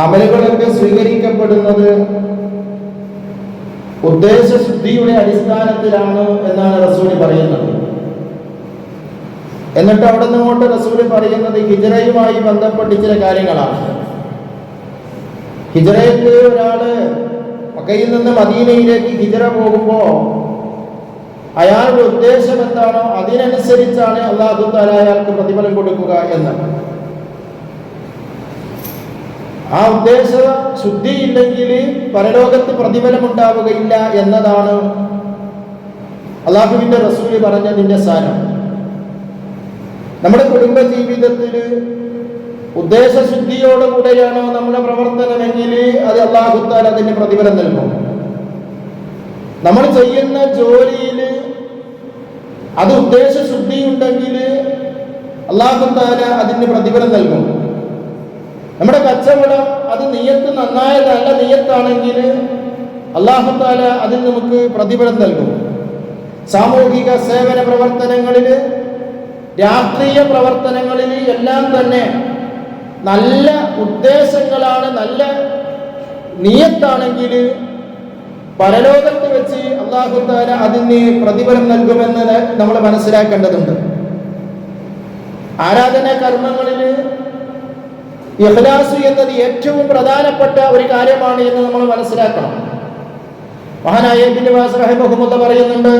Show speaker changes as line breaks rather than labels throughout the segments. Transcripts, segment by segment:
അമലുകളൊക്കെ സ്വീകരിക്കപ്പെടുന്നത് ഉദ്ദേശശുദ്ധിയുടെ അടിസ്ഥാനത്തിലാണ് എന്നാണ് റസൂൽ പറയുന്നത്. എന്നിട്ട് അവിടെ നിന്നോട്ട് റസൂൽ പറയുന്നത് ഹിജറയുമായി ബന്ധപ്പെട്ട് ചില കാര്യങ്ങളാണ്. ഹിജറയിലെ ഒരാൾ മക്കയിൽ നിന്ന് മദീനയിലേക്ക് ഹിജറ പോകുമ്പോ അയാളുടെ ഉദ്ദേശം എന്താണോ അതിനനുസരിച്ചാണ് അള്ളാഹു താല അയാൾക്ക് പ്രതിഫലം കൊടുക്കുക എന്ന്. ആ ഉദ്ദേശ ശുദ്ധി ഇല്ലെങ്കിൽ പരലോകത്ത് പ്രതിഫലം ഉണ്ടാവുകയില്ല എന്നതാണ് അള്ളാഹുവിന്റെ റസൂൽ പറഞ്ഞതിന്റെ സാരം. നമ്മുടെ കുടുംബ ജീവിതത്തിൽ ഉദ്ദേശശുദ്ധിയോടുകൂടെയാണോ നമ്മുടെ പ്രവർത്തനമെങ്കിൽ അത് അള്ളാഹുത്താൽ അതിന് പ്രതിഫലം നൽകും. നമ്മൾ ചെയ്യുന്ന ജോലിയിൽ അത് ഉദ്ദേശശുദ്ധി ഉണ്ടെങ്കിൽ അള്ളാഹുത്താല അതിന് പ്രതിഫലം നൽകും. നമ്മുടെ കച്ചവടം അത് നീയത്ത് നന്നായ നല്ല നീയത്താണെങ്കിൽ അള്ളാഹുത്താല അതിൽ നമുക്ക് പ്രതിഫലം നൽകും. സാമൂഹിക സേവന പ്രവർത്തനങ്ങളിൽ രാഷ്ട്രീയ പ്രവർത്തനങ്ങളിൽ എല്ലാം തന്നെ നല്ല ഉദ്ദേശങ്ങളാണ് നല്ല നീയത്താണെങ്കിൽ പരലോകത്ത് വെച്ച് അള്ളാഹുത്താല അതിന് പ്രതിഫലം നൽകുമെന്ന് നമ്മൾ മനസ്സിലാക്കേണ്ടതുണ്ട്. ആരാധനാ കർമ്മങ്ങളിൽ ഇഖ്ലാസ് എന്നത് ഏറ്റവും പ്രധാനപ്പെട്ട ഒരു കാര്യമാണ് എന്ന് നമ്മൾ മനസ്സിലാക്കണം. മഹാനായ റഹിമഹുമുള്ള പറയുന്നുണ്ട്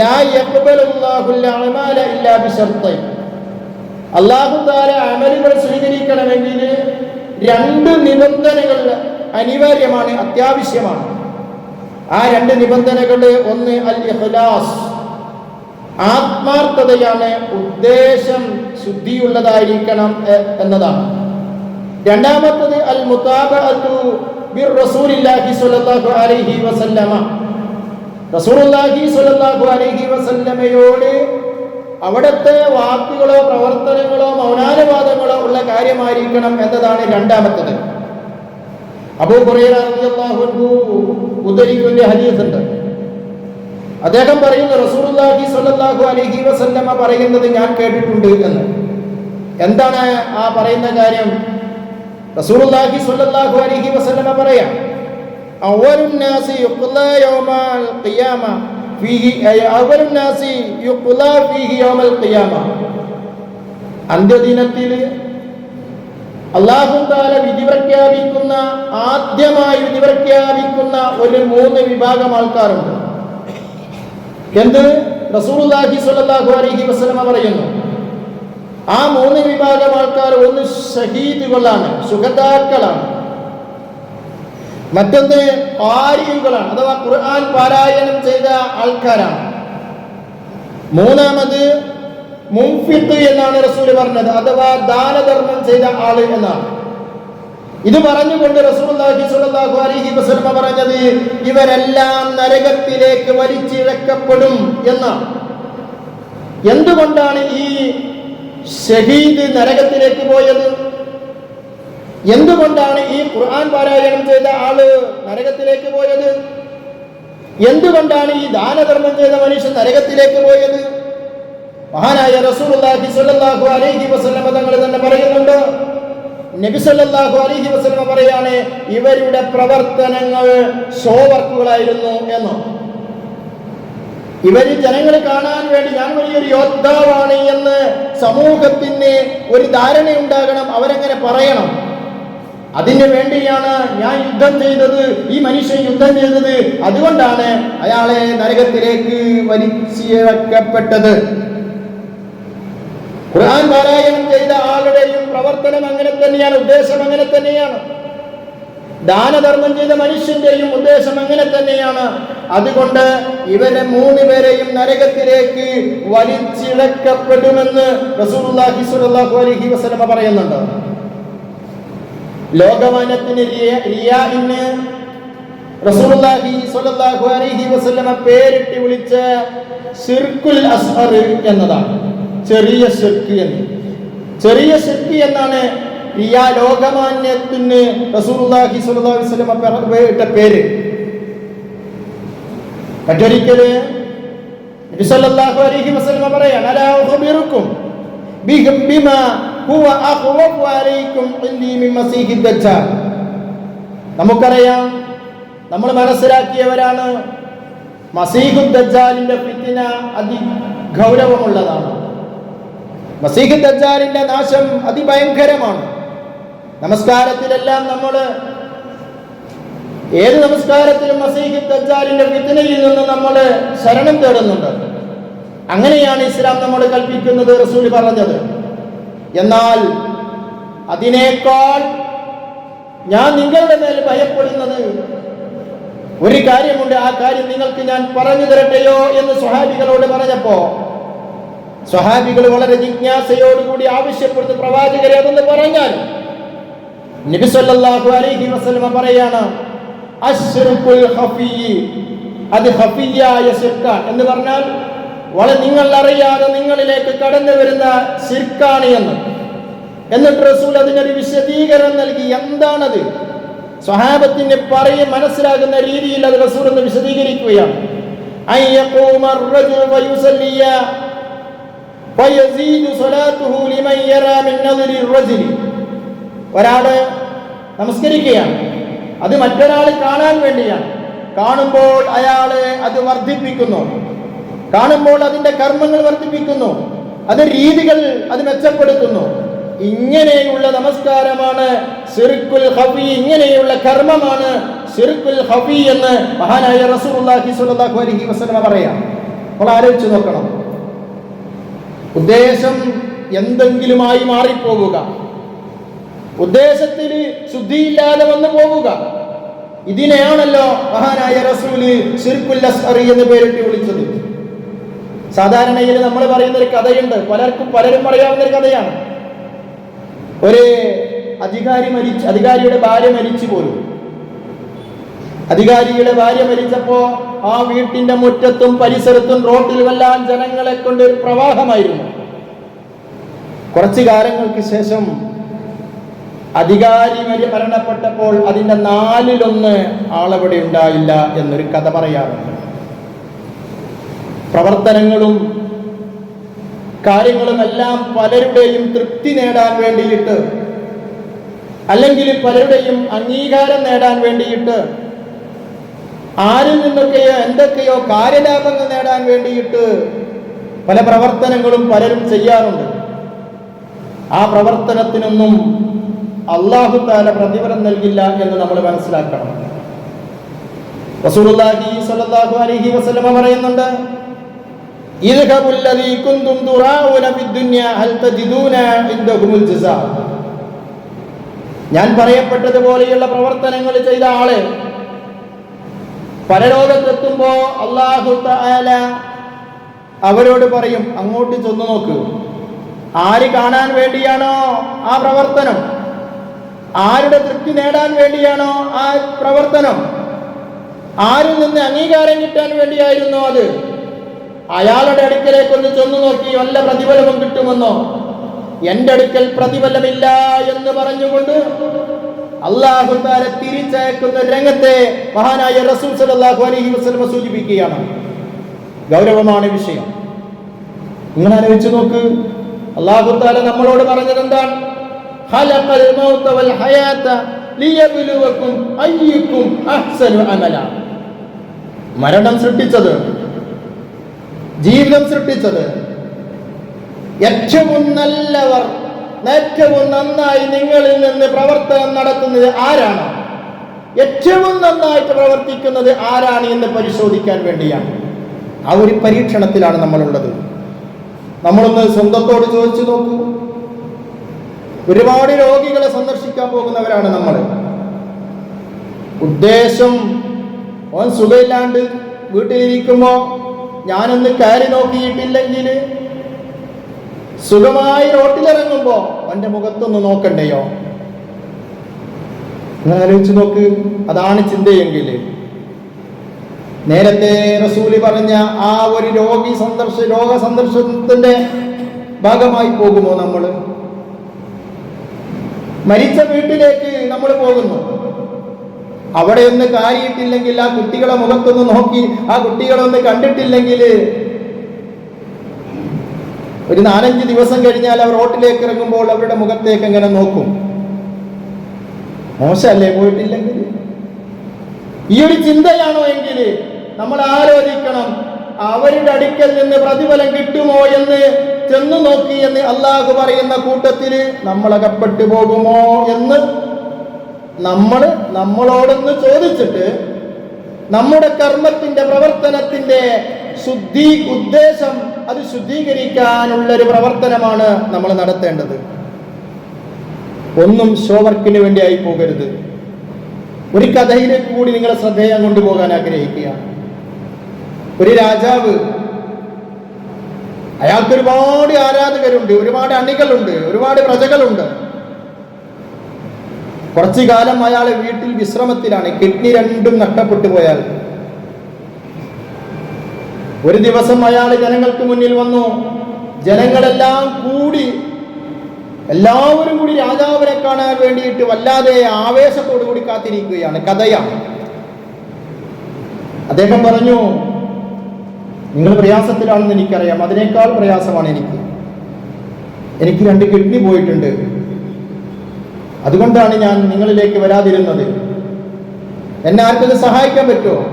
ലാ യഖ്ബലുല്ലാഹുൽ അഅമാല ഇല്ലാ ബിശർത്തൈൻ അല്ലാഹു തആല അമലുകൾ സ്വീകരിക്കണമെങ്കിൽ രണ്ട് നിബന്ധനകൾ അനിവാര്യമാണ് അത്യാവശ്യമാണ്. ആ രണ്ട് നിബന്ധനകൾ ഒന്ന് അൽ ഇഖ്ലാസ് ആത്മാർത്ഥതയാണ് ഉദ്ദേശം ശുദ്ധിയുള്ളതായിരിക്കണം എന്നതാണ്. രണ്ടാമത്തത് അൽ മുതാബഅത്തു ബിർ റസൂലില്ലാഹി സ്വല്ലല്ലാഹു അലൈഹി വസല്ലമ. റസൂലുള്ളാഹി സ്വല്ലല്ലാഹു അലൈഹി വസല്ലമയോട് അവിടുത്തെ വാക്കുകളോ പ്രവർത്തനങ്ങളോ മൗനാനുവാദങ്ങളോ ഉള്ള കാര്യമായിരിക്കണം എന്നതാണ് രണ്ടാമത്തത്. അബൂ ഖുറൈറ റളിയല്ലാഹു അൻഹു ഉദ്ധരിക്കുന്ന ഹദീസ് ഉണ്ട് അദ്ദേഹം പറയുന്നു റസൂലുള്ളാഹി സ്വല്ലല്ലാഹു അലൈഹി വസല്ലമ പറയുന്നത് ഞാൻ കേട്ടിട്ടുണ്ട് എന്ന്. എന്താണ് ആ പറയുന്ന കാര്യം? റസൂലുള്ളാഹി സ്വല്ലല്ലാഹു അലൈഹി നാസി യൗമൽ ഖിയാമ ഫീഹി നാസി ഫീഹി യൗമൽ ഖിയാമ അന്ത്യദിനത്തിൽ വിധി പ്രഖ്യാപിക്കുന്ന ആദ്യമായി വിധി പ്രഖ്യാപിക്കുന്ന ഒരു മൂന്ന് വിഭാഗം ആൾക്കാരുണ്ട്. എന്ത്? റസൂലുള്ളാഹി സ്വല്ലല്ലാഹു അലൈഹി പറയുന്നു ആ മൂന്ന് വിഭാഗം ആൾക്കാർ ഒന്ന് ഷഹീദുകളാണ് സുഖതാക്കളാണ് മറ്റൊന്ന് പാരിയുകളാണ് അഥവാ ഖുർആൻ പാരായണം ചെയ്ത ആൾക്കാരാണ്. മൂന്നാമത് മുംഫിത്ത് എന്നാണ് റസൂൽ പറഞ്ഞത് അഥവാ ദാനധർമ്മം ചെയ്ത ആൾ എന്നാണ്. ഇത് പറഞ്ഞുകൊണ്ട് അലൈഹി വസല്ലം പറഞ്ഞത് ഇവരെല്ലാം നരകത്തിലേക്ക് വലിച്ചിഴക്കപ്പെടും എന്നാണ്. എന്തുകൊണ്ടാണ് ഈ ഷഹീദ് നരകത്തിലേക്ക് പോയത്. എന്തുകൊണ്ടാണ് ഈ ഖുർആൻ പാരായണം ചെയ്ത ആൾ നരകത്തിലേക്ക് പോയത്? എന്തുകൊണ്ടാണ് ഈ ദാനധർമ്മം ചെയ്ത മനുഷ്യൻ നരകത്തിലേക്ക് പോയത്? മഹാനായ റസൂലുള്ളാഹി സ്വല്ലല്ലാഹു അലൈഹി വസല്ലമ തങ്ങൾ തന്നെ പറയുന്നുണ്ട്. നബി സല്ലല്ലാഹു അലൈഹി വസല്ലമ പറയാണ് ഇവരുടെ പ്രവർത്തനങ്ങൾ ഷോ വർക്കുകളായിരുന്നു എന്ന്. ഇവർ ജനങ്ങളെ കാണാൻ വേണ്ടി ഞാൻ വലിയൊരു യോദ്ധാവാണ് എന്ന് സമൂഹത്തിന് ഒരു ധാരണ ഉണ്ടാകണം അവരങ്ങനെ പറയണം. അതിന് വേണ്ടിയാണ് ഞാൻ യുദ്ധം ചെയ്തത് ഈ മനുഷ്യൻ യുദ്ധം ചെയ്തത്. അതുകൊണ്ടാണ് അയാളെ നരകത്തിലേക്ക് വലിച്ചിഴക്കപ്പെട്ടത്. ഖുർആൻ പാരായണം ചെയ്ത ആളുടെയും പ്രവർത്തനം അങ്ങനെ തന്നെയാണ് ഉദ്ദേശം അങ്ങനെ തന്നെയാണ്. ദാനധർമ്മം ചെയ്ത മനുഷ്യന്റെയും ഉദ്ദേശം അങ്ങനെ തന്നെയാണ്. അതുകൊണ്ട് ഇവരെ മൂന്ന് പേരെയും നരകത്തിലേക്ക് വലിച്ചിഴക്കപ്പെടുമെന്ന് റസൂലുള്ളാഹി സ്വല്ലല്ലാഹു അലൈഹി വസല്ലമ പറയുന്നുണ്ട്. റിയാഇന് റസൂലുള്ളാഹി സ്വല്ലല്ലാഹു അലൈഹി വസല്ലമ പേരിട്ട് വിളിച്ച സിർക്കുൽ അസ്ഹർ എന്നതാണ്. ചെറിയ ഷിർക്ക് എന്ന്. ചെറിയ ഷിർക്ക് എന്നാണ് ലോകമാന്യത്തിന് റസൂലുള്ളാഹി സ്വല്ലല്ലാഹു അലൈഹി വസല്ലമ പേര്. മറ്റൊരിക്കൽ അലൈഹി പറയാണ് ബിമാ അലൈക്കും മിൻ നമുക്കറിയാം നമ്മൾ മനസ്സിലാക്കിയവരാണ് മസീഹുദ് ദജ്ജാലിന്റെ അതി ഗൗരവമുള്ളതാണ് മസീഹുദ് ദജ്ജാലിന്റെ നാശം അതിഭയങ്കരമാണ്. നമസ്കാരത്തിലെല്ലാം നമ്മൾ ഏത് നമസ്കാരത്തിലും മസീഹി തജ്ജാലിന്റെ ഫിത്തിനയിൽ നിന്ന് നമ്മൾ ശരണം തേടുന്നുണ്ട്. അങ്ങനെയാണ് ഇസ്ലാം നമ്മൾ കൽപ്പിക്കുന്നത് റസൂൽ പറഞ്ഞത്. എന്നാൽ അതിനേക്കാൾ ഞാൻ നിങ്ങളുടെ മേൽ ഭയപ്പെടുന്നത് ഒരു കാര്യമുണ്ട്. ആ കാര്യം നിങ്ങൾക്ക് ഞാൻ പറഞ്ഞു തരട്ടെയോ എന്ന് സ്വഹാബികളോട് പറഞ്ഞപ്പോ സ്വഹാബികൾ വളരെ ജിജ്ഞാസയോടുകൂടി ആവശ്യപ്പെടുന്നു പ്രവാചകരെ അതൊന്ന് പറഞ്ഞാൽ നബി സല്ലല്ലാഹു അലൈഹി വസ്ലമ പറയാണ് അത് ഹഫിയായ സിർക്കാൻ എന്ന് പറഞ്ഞാൽ വളരെ നിങ്ങൾ അറിയാതെ നിങ്ങളിലേക്ക് കടന്നു വരുന്ന സിർക്കാണ് എന്ന്. എന്നിട്ട് റസൂൽ അതിനൊരു വിശദീകരണം നൽകി. എന്താണത്? സ്വഹാബത്തിന് പറയ മനസ്സിലാകുന്ന രീതിയിൽ അത് റസൂൽ എന്ന് വിശദീകരിക്കുകയാണ്. ഒരാൾ നമസ്കരിക്കുകയാണ്. അത് മറ്റൊരാൾ കാണാൻ വേണ്ടിയാണ്. കാണുമ്പോൾ അയാളെ അത് വർദ്ധിപ്പിക്കുന്നു. കാണുമ്പോൾ അതിന്റെ കർമ്മങ്ങൾ വർദ്ധിപ്പിക്കുന്നു. അത് രീതികൾ അത് മെച്ചപ്പെടുത്തുന്നു. ഇങ്ങനെയുള്ള നമസ്കാരമാണ് സിർക്കുൽ ഹഫി ഇങ്ങനെയുള്ള കർമ്മമാണ് സിർക്കുൽ ഹഫി എന്ന് മഹാനായ റസൂലുള്ളാഹി സ്വല്ലല്ലാഹു അലൈഹി പറയാം. നമ്മൾ ആലോചിച്ച് നോക്കണം. ഉദ്ദേശം എന്തെങ്കിലുമായി മാറിപ്പോവുക ഉദ്ദേശത്തിൽ ശുദ്ധിയില്ലാതെ വന്നു പോവുക ഇതിനെയാണല്ലോ മഹാനായ റസൂൽ ഷിർക്കുൽ അസ്ഹറി എന്ന് പേരിട്ട് വിളിച്ചത്. സാധാരണയിൽ നമ്മൾ പറയുന്ന ഒരു കഥയുണ്ട്. പലർക്കും പലരും പറയാവുന്ന ഒരു കഥയാണ്. ഒരു അധികാരി മരിച്ച അധികാരിയുടെ ഭാര്യ മരിച്ചു പോലും. അധികാരിയുടെ ഭാര്യ മരിച്ചപ്പോ ആ വീട്ടിന്റെ മുറ്റത്തും പരിസരത്തും റോട്ടിലുമെല്ലാം ജനങ്ങളെ കൊണ്ട് ഒരു പ്രവാഹമായിരുന്നു. കുറച്ചു കാലങ്ങൾക്ക് ശേഷം അധികാരി മരി മരണപ്പെട്ടപ്പോൾ അതിന്റെ നാലിലൊന്ന് ആളവിടെ ഉണ്ടായില്ല എന്നൊരു കഥ പറയാറുണ്ട്. പ്രവർത്തനങ്ങളും കാര്യങ്ങളും എല്ലാം പലരുടെയും തൃപ്തി നേടാൻ വേണ്ടിയിട്ട് അല്ലെങ്കിൽ പലരുടെയും അംഗീകാരം നേടാൻ വേണ്ടിയിട്ട് ആരിൽ നിന്നൊക്കെയോ എന്തൊക്കെയോ കാര്യലാഭങ്ങൾ നേടാൻ വേണ്ടിയിട്ട് പല പ്രവർത്തനങ്ങളും പലരും ചെയ്യാറുണ്ട്. ആ പ്രവർത്തനത്തിനൊന്നും അള്ളാഹു താല പ്രതിഫലം നൽകില്ല എന്ന് നമ്മൾ മനസ്സിലാക്കണം. റസൂലുള്ളാഹി സ്വല്ലല്ലാഹു അലൈഹി പറയുന്നുണ്ട് കുന്തും ഹൽ ഞാൻ പറയപ്പെട്ടതുപോലെയുള്ള പ്രവർത്തനങ്ങൾ ചെയ്ത ആളെ പരലോകത്തെത്തുമ്പോ അള്ളാഹു അവരോട് പറയും അങ്ങോട്ട് ചെന്ന് നോക്ക്. ആര് കാണാൻ വേണ്ടിയാണോ ആ പ്രവർത്തനം? ആരുടെ തൃപ്തി നേടാൻ വേണ്ടിയാണോ ആ പ്രവർത്തനം? ആരിൽ നിന്ന് അംഗീകാരം കിട്ടാൻ വേണ്ടിയായിരുന്നു അത്? അയാളുടെ അടുക്കലേക്ക് ഒന്ന് ചെന്നു നോക്കി വല്ല പ്രതിഫലവും കിട്ടുമെന്നോ? എന്റെ അടുക്കൽ പ്രതിഫലമില്ല എന്ന് പറഞ്ഞുകൊണ്ട് അള്ളാഹു താര തിരിച്ചയക്കുന്ന രംഗത്തെ മഹാനായ റസൂൽ സലാഹു അലഹി വസ്ലമ സൂചിപ്പിക്കുകയാണ്. ഗൗരവമാണ് വിഷയം. നിങ്ങൾ ആലോചിച്ച് നോക്ക് അള്ളാഹു താല നമ്മളോട് പറഞ്ഞത് എന്താണ് ഖലഖൽ الموت والحياة ഹയാത ലിയബ്ലുവക്കും അയ്യുക്കും عملا. മരണം സൃഷ്ടിച്ചത് ജീവിതം സൃഷ്ടിച്ചത്. ഏറ്റവും നല്ലവർ ഏറ്റവും നന്നായി നിങ്ങളിൽ നിന്ന് പ്രവർത്തനം നടത്തുന്നത് ആരാണ്? ഏറ്റവും നന്നായിട്ട് പ്രവർത്തിക്കുന്നത് ആരാണ് എന്ന് പരിശോധിക്കാൻ വേണ്ടിയാണ്. ആ ഒരു പരീക്ഷണത്തിലാണ് നമ്മളുള്ളത്. നമ്മളൊന്ന് സ്വന്തത്തോട് ചോദിച്ചു നോക്കൂ. ഒരുപാട് രോഗികളെ സന്ദർശിക്കാൻ പോകുന്നവരാണ് നമ്മൾ ഉദ്ദേശം ഓൻ സുഖമില്ലാണ്ട് വീട്ടിലിരിക്കുമ്പോ ഞാനൊന്ന് കയറി നോക്കിയിട്ടില്ലെങ്കിൽ സുഖമായി റോട്ടിലിറങ്ങുമ്പോ അവന്റെ മുഖത്തൊന്ന് നോക്കണ്ടയോ? ആലോചിച്ച് നോക്ക് അതാണ് ചിന്തയെങ്കിൽ നേരത്തെ റസൂലി പറഞ്ഞ ആ ഒരു രോഗി സന്ദർശ രോഗ സന്ദർശനത്തിന്റെ ഭാഗമായി പോകുമോ നമ്മൾ മരിച്ച വീട്ടിലേക്ക് നമ്മൾ പോകുന്നു. അവിടെ ഒന്ന് കാര്യിട്ടില്ലെങ്കിൽ ആ കുട്ടികളെ മുഖത്തൊന്ന് നോക്കി ആ കുട്ടികളെ ഒന്ന് കണ്ടിട്ടില്ലെങ്കിൽ ഒരു നാലഞ്ച് ദിവസം കഴിഞ്ഞാൽ അവർ റോട്ടിലേക്ക് ഇറങ്ങുമ്പോൾ അവരുടെ മുഖത്തേക്ക് എങ്ങനെ നോക്കും? മോശമല്ലേ പോയിട്ടില്ലെങ്കിൽ? ഈ ഒരു ചിന്തയാണോ എങ്കിൽ നമ്മൾ ആലോചിക്കണം അവരുടെ അടുക്കൽ നിന്ന് പ്രതിഫലം കിട്ടുമോ എന്ന് ചെന്ന് നോക്കി എന്ന് അള്ളാഹു പറയുന്ന കൂട്ടത്തിൽ നമ്മൾ അകപ്പെട്ടു പോകുമോ എന്ന് നമ്മൾ നമ്മളോടൊന്ന് ചോദിച്ചിട്ട് നമ്മുടെ കർമ്മത്തിന്റെ പ്രവർത്തനത്തിന്റെ ശുദ്ധി ഉദ്ദേശം അത് ശുദ്ധീകരിക്കാനുള്ള ഒരു പ്രവർത്തനമാണ് നമ്മൾ നടത്തേണ്ടത്. ഒന്നും ഷോവർക്കിന് ആയി പോകരുത്. ഒരു കഥയിലേക്ക് കൂടി നിങ്ങളെ ശ്രദ്ധേയം കൊണ്ടുപോകാൻ ആഗ്രഹിക്കുക ഒരു രാജാവ് അയാൾക്ക് ഒരുപാട് ആരാധകരുണ്ട് ഒരുപാട് അണികളുണ്ട് ഒരുപാട് പ്രജകളുണ്ട്. കുറച്ചു കാലം അയാൾ വീട്ടിൽ വിശ്രമത്തിലാണ് കിഡ്നി രണ്ടും നഷ്ടപ്പെട്ടു പോയാൽ. ഒരു ദിവസം അയാൾ ജനങ്ങൾക്ക് മുന്നിൽ വന്നു ജനങ്ങളെല്ലാം കൂടി എല്ലാവരും കൂടി രാജാവിനെ കാണാൻ വേണ്ടിയിട്ട് വല്ലാതെ ആവേശത്തോടു കൂടി കാത്തിരിക്കുകയാണ് കഥയാണ്. അദ്ദേഹം പറഞ്ഞു നിങ്ങൾ പ്രയാസത്തിലാണെന്ന് എനിക്കറിയാം. അതിനേക്കാൾ പ്രയാസമാണ് എനിക്ക്. എനിക്ക് രണ്ട് കിഡ്നി പോയിട്ടുണ്ട്. അതുകൊണ്ടാണ് ഞാൻ നിങ്ങളിലേക്ക് വരാതിരുന്നത്. എന്നെ ആർക്കത് സഹായിക്കാൻ പറ്റുമോ?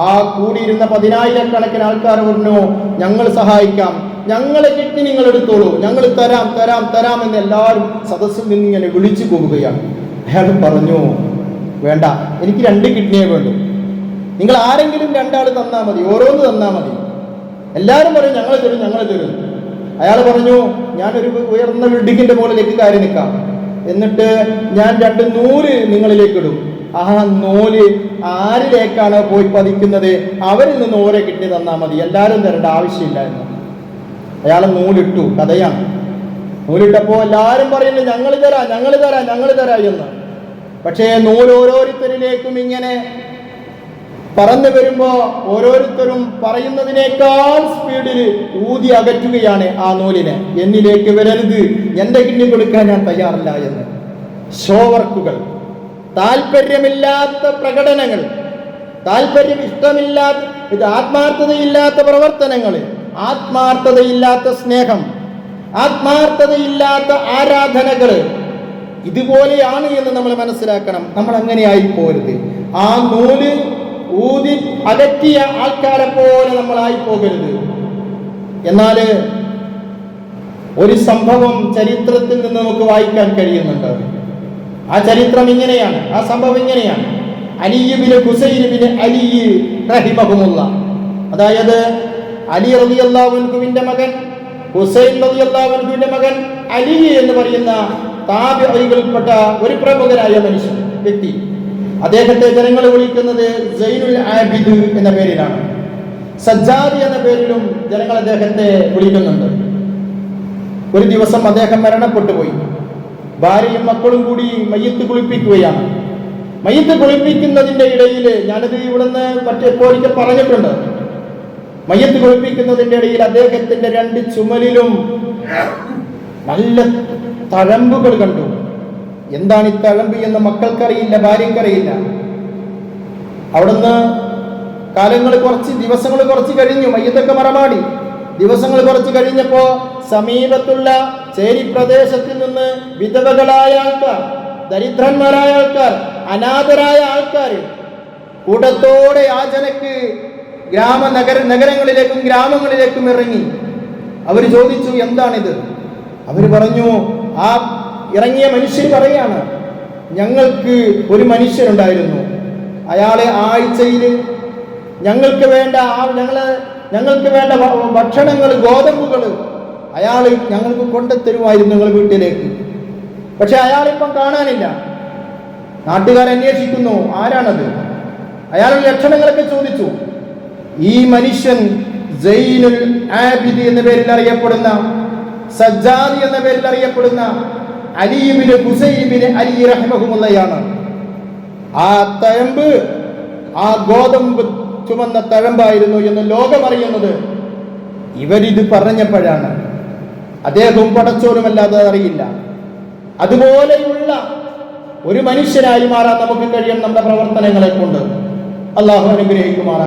ആ കൂടിയിരുന്ന പതിനായിരക്കണക്കിന് ആൾക്കാർ പറഞ്ഞു ഞങ്ങൾ സഹായിക്കാം. ഞങ്ങളെ കിഡ്നി നിങ്ങൾ എടുത്തോളൂ. ഞങ്ങൾ തരാം തരാം തരാം എന്ന് എല്ലാവരും സദസ്സിൽ നിന്ന് ഇങ്ങനെ വിളിച്ചു പോവുകയാണ് അയാൾ പറഞ്ഞു വേണ്ട. എനിക്ക് രണ്ട് കിഡ്നിയെ വേണ്ടു. നിങ്ങൾ ആരെങ്കിലും രണ്ടാൾ തന്നാൽ മതി ഓരോന്ന് തന്നാൽ മതി. എല്ലാവരും പറയും ഞങ്ങൾ തരും ഞങ്ങൾ തരും. അയാൾ പറഞ്ഞു ഞാനൊരു ഉയർന്ന ബിൽഡിങ്ങിന്റെ മുകളിലേക്ക് കയറി നിൽക്കാം. എന്നിട്ട് ഞാൻ രണ്ട് നൂൽ നിങ്ങളിലേക്ക് ഇടും. ആ നൂൽ ആരിലേക്കാണ് പോയി പതിക്കുന്നത് അവരിൽ നിന്ന് ഓരോ കിട്ടി തന്നാൽ മതി. എല്ലാവരും തരേണ്ട ആവശ്യമില്ല എന്ന്. അയാൾ നൂലിട്ടു കഥയാണ്. നൂലിട്ടപ്പോൾ എല്ലാവരും പറയുന്നു ഞങ്ങൾ തരാം ഞങ്ങൾ തരാം ഞങ്ങൾ തരാം എന്ന്. പക്ഷേ നൂൽ ഓരോരുത്തരിലേക്കും ഇങ്ങനെ പറന്നു വരുമ്പോ ഓരോരുത്തരും പറയുന്നതിനേക്കാൾ സ്പീഡിൽ ഊതി അകറ്റുകയാണ് ആ നൂലിനെ. എന്നിലേക്ക് വരരുത് എന്റെ കിണ്ണി കൊടുക്കാൻ ഞാൻ തയ്യാറില്ല എന്ന്. ഷോവർക്കുകൾ താല്പര്യമില്ലാത്ത പ്രകടനങ്ങൾ. താല്പര്യം ഇഷ്ടമില്ലാത്ത ഇത് ആത്മാർത്ഥതയില്ലാത്ത പ്രവർത്തനങ്ങൾ. ആത്മാർത്ഥതയില്ലാത്ത സ്നേഹം. ആത്മാർത്ഥതയില്ലാത്ത ആരാധനകൾ. ഇതുപോലെയാണ് എന്ന് നമ്മൾ മനസ്സിലാക്കണം. നമ്മൾ അങ്ങനെയായി പോരുത്. ആ നൂൽ ഊതി അകറ്റിയ ആൾക്കാരെ പോലെ നമ്മളായി പോകരുത്. എന്നാൽ ഒരു സംഭവം ചരിത്രത്തിൽ നിന്ന് നമുക്ക് വായിക്കാൻ കഴിയുന്നുണ്ട്. ആ ചരിത്രം ഇങ്ങനെയാണ്. ആ സംഭവം ഇങ്ങനെയാണ്. അലിയുബിന് ഹുസൈനുബിന് അലി റഹിമഹുമുള്ള. അതായത് അലി റളിയല്ലാഹുവിന്റെ മകൻ ഹുസൈൻ റളിയല്ലാഹുവിന്റെ മകൻ അലി എന്ന് പറയുന്ന താബികളിൽപ്പെട്ട ഒരു പ്രമുഖരായ മനുഷ്യൻ വ്യക്തി. അദ്ദേഹത്തെ ജനങ്ങൾ വിളിക്കുന്നത് സൈനുൽ ആബിദ് എന്ന പേരിലാണ്. സജ്ജാദി എന്ന പേരിലും ജനങ്ങൾ അദ്ദേഹത്തെ വിളിക്കുന്നുണ്ട്. ഒരു ദിവസം അദ്ദേഹം മരണപ്പെട്ടു പോയി. ഭാര്യയും മക്കളും കൂടി മയ്യത്ത് കുളിപ്പിക്കുകയാണ്. മയ്യത്ത് കുളിപ്പിക്കുന്നതിന്റെ ഇടയിൽ ഞാനത് ഇവിടുന്ന് മറ്റെപ്പോ ഒരിക്കൽ പറഞ്ഞിട്ടുണ്ട്. മയ്യത്ത് കുളിപ്പിക്കുന്നതിന്റെ ഇടയിൽ അദ്ദേഹത്തിന്റെ രണ്ട് ചുമലിലും നല്ല തഴമ്പുകൾ കണ്ടു. എന്താണ് ഈ തഴമ്പ് എന്ന് മക്കൾക്കറിയില്ല ഭാര്യക്കറിയില്ല അവിടുന്ന് കാലങ്ങൾ കുറച്ച് ദിവസങ്ങൾ കുറച്ച് കഴിഞ്ഞു മയ്യത്തൊക്കെ മറമാടി. ദിവസങ്ങൾ കുറച്ച് കഴിഞ്ഞപ്പോ സമീപത്തുള്ള ചേരി പ്രദേശത്തിൽ നിന്ന് വിധവകളായ ആൾക്കാർ ദരിദ്രന്മാരായ ആൾക്കാർ അനാഥരായ ആൾക്കാർ കൂടത്തോടെ ആ ജനക്ക് ഗ്രാമ നഗര നഗരങ്ങളിലേക്കും ഗ്രാമങ്ങളിലേക്കും ഇറങ്ങി. അവർ ചോദിച്ചു എന്താണിത്? അവർ പറഞ്ഞു ആ ഇറങ്ങിയ മനുഷ്യൻ പറയാണ് ഞങ്ങൾക്ക് ഒരു മനുഷ്യനുണ്ടായിരുന്നു അയാളെ ആഴ്ചയിൽ ഞങ്ങൾക്ക് വേണ്ട ആ ഞങ്ങളെ ഞങ്ങൾക്ക് വേണ്ട ഭക്ഷണങ്ങൾ ഗോതമ്പുകൾ അയാൾ ഞങ്ങൾക്ക് കൊണ്ടുത്തരുമായിരുന്നു ഞങ്ങൾ വീട്ടിലേക്ക്. പക്ഷെ അയാളിപ്പം കാണാനില്ല. നാട്ടുകാർ അന്വേഷിക്കുന്നു ആരാണത്? അയാൾ ലക്ഷണങ്ങളൊക്കെ ചോദിച്ചു. ഈ മനുഷ്യൻ ജൈനുൽ ആബിദി എന്ന പേരിൽ അറിയപ്പെടുന്ന സജ്ജാദി എന്ന പേരിൽ അറിയപ്പെടുന്ന അലിബിന് ഹുസൈബിന് അലി റഹ്മഹുമുള്ളയാണ്. ആ തഴമ്പ് ആ ഗോതമ്പ് ചുമന്ന തഴമ്പായിരുന്നു എന്ന് ലോകമറിയുന്നത്. ഇവരിത് പറഞ്ഞപ്പോഴാണ്. അദ്ദേഹം പടച്ചോറുമല്ലാതെ അറിയില്ല. അതുപോലെയുള്ള ഒരു മനുഷ്യനായി മാറാൻ നമുക്ക് കഴിയും നമ്മുടെ പ്രവർത്തനങ്ങളെ കൊണ്ട്. അള്ളാഹു അനുഗ്രഹിക്കുമാറാണ്